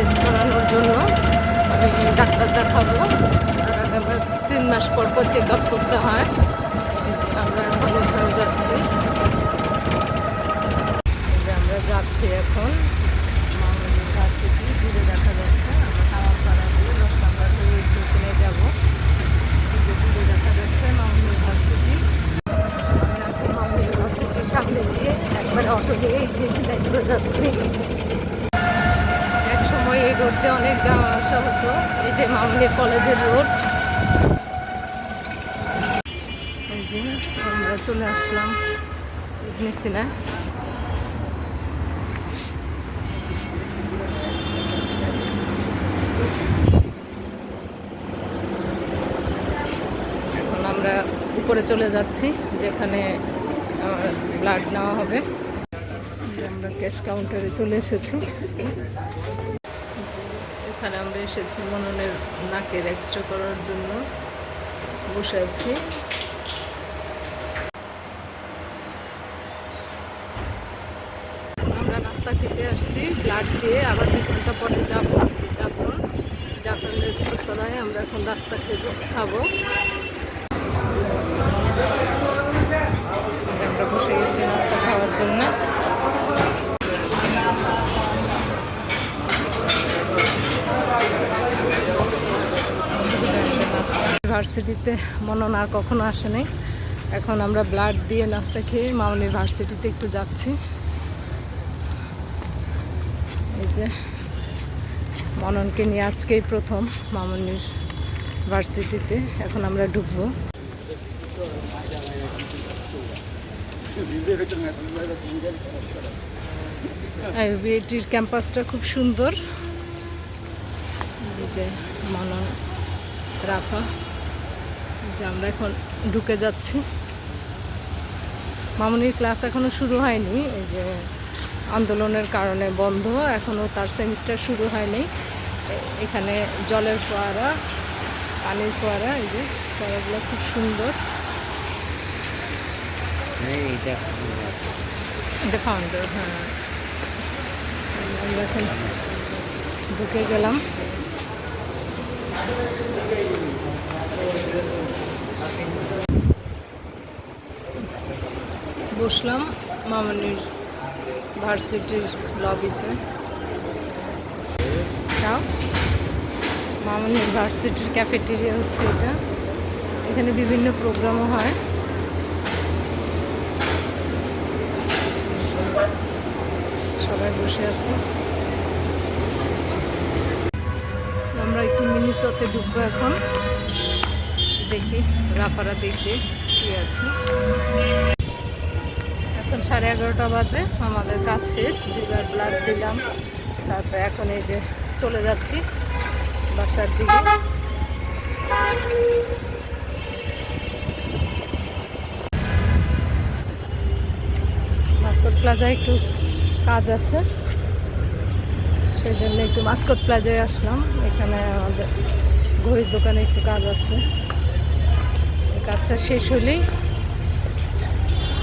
Test করানোর জন্য doctor দেখাবো। তিন মাস পর পর চেক আপ করতে হয়। আমরা এখন ওখানে যাচ্ছি। আমরা যাচ্ছি এখন। ইউনিভার্সিটি দূরে দেখা যাচ্ছে। আমরা দিয়ে দশ নম্বর দূরে দেখা যাচ্ছে সামনে চলে সময় এই রোডে অনেক যাওয়া আসা হতো, এই যে মামনি কলেজের রোড। এই যে আমরা চলে আসলাম ইগনেসিনা এখন আমরা উপরে চলে যাচ্ছি, যেখানে ব্লাড নেওয়া হবে। আমরা ক্যাশ কাউন্টারে চলে এসেছি। এখানে আমরা এসেছি মননের নাকের এক্সরে করার জন্য। বসে আছি। আমরা নাস্তা খেতে আসছি, ব্লাড দিয়ে আবার দু ঘণ্টা পরে যাব। যে যাব জাফর রেস্তোরাঁয় আমরা এখন নাস্তা খেতে খাব। আমরা বসে গেছি নাস্তা খাওয়ার জন্য। ইউনিভার্সিটিতে মনন আর কখনো আসে নাই। এখন আমরা ব্লাড দিয়ে নাস্তা খেয়ে মাউন ইউনিভার্সিটিতে একটু যাচ্ছি। এই যে মননকে নিয়ে আজকেই প্রথম মামনির ভার্সিটিতে। এখন আমরা ঢুকবো। আইবিএটির ক্যাম্পাসটা খুব সুন্দর। মনন, রাফা। যে আমরা এখন ঢুকে যাচ্ছি। মামনির ক্লাস এখনও শুরু হয়নি এই যে আন্দোলনের কারণে বন্ধ এখনও তার সেমিস্টার শুরু হয়নি। এখানে জলের ফোয়ারা পানির ফোয়ারা এই যে ফোয়ারাগুলো খুব সুন্দর। এটা ফাউন্ডার হ্যাঁ। আমরা এখন ঢুকে গেলাম। বসলাম মামনির ভার্সিটির লবিতে মামনির ভার্সিটির ক্যাফেটেরিয়া হচ্ছে এটা। এখানে বিভিন্ন প্রোগ্রামও হয়। সবাই বসে আছে। আমরা একটু মিনিসতে ঢুকবো এখন। দেখি রাফারা দেখবে কি আছে। এখন সাড়ে এগারোটা বাজে, আমাদের কাজ শেষ দুবার ব্লাড দিলাম, তারপরে এখন এই যে চলে যাচ্ছি বাসার দিকে। মাস্কট প্লাজায় একটু কাজ আছে সেই জন্য একটু মাস্কট প্লাজায় আসলাম। এখানে আমাদের ঘড়ির দোকানে একটু কাজ আছে। কাজটা শেষ হলেই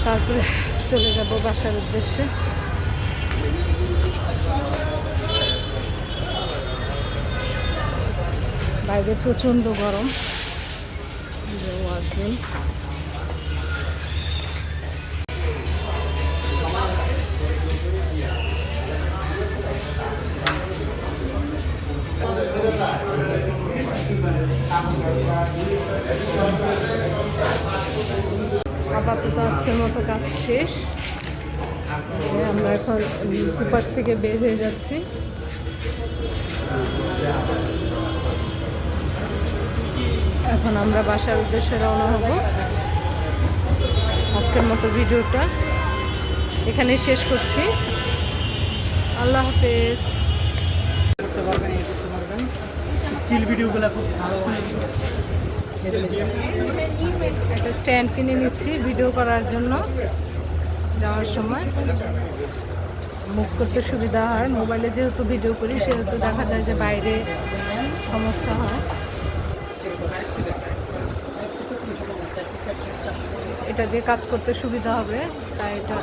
তারপরে চলে যাব বাসার উদ্দেশ্যে। বাইরে প্রচণ্ড গরম। যে ওয়ার্ডরুম আপাতত আজকের মতো কাজ শেষ। আমরা এখন কুপার্স থেকে বের হয়ে যাচ্ছি। এখন আমরা বাসার উদ্দেশ্যে রওনা হব। আজকের মতো ভিডিওটা এখানে শেষ করছি। আল্লাহ হাফেজ। স্টিল ভিডিওগুলো খুব ভালো একটা স্ট্যান্ড কিনে নিচ্ছি ভিডিও করার জন্য যাওয়ার সময়। মুভ করতে সুবিধা হয়। মোবাইলে যেহেতু ভিডিও করি, সেহেতু দেখা যায় যে বাইরে সমস্যা হয়। এটা দিয়ে কাজ করতে সুবিধা হবে, তাই এটা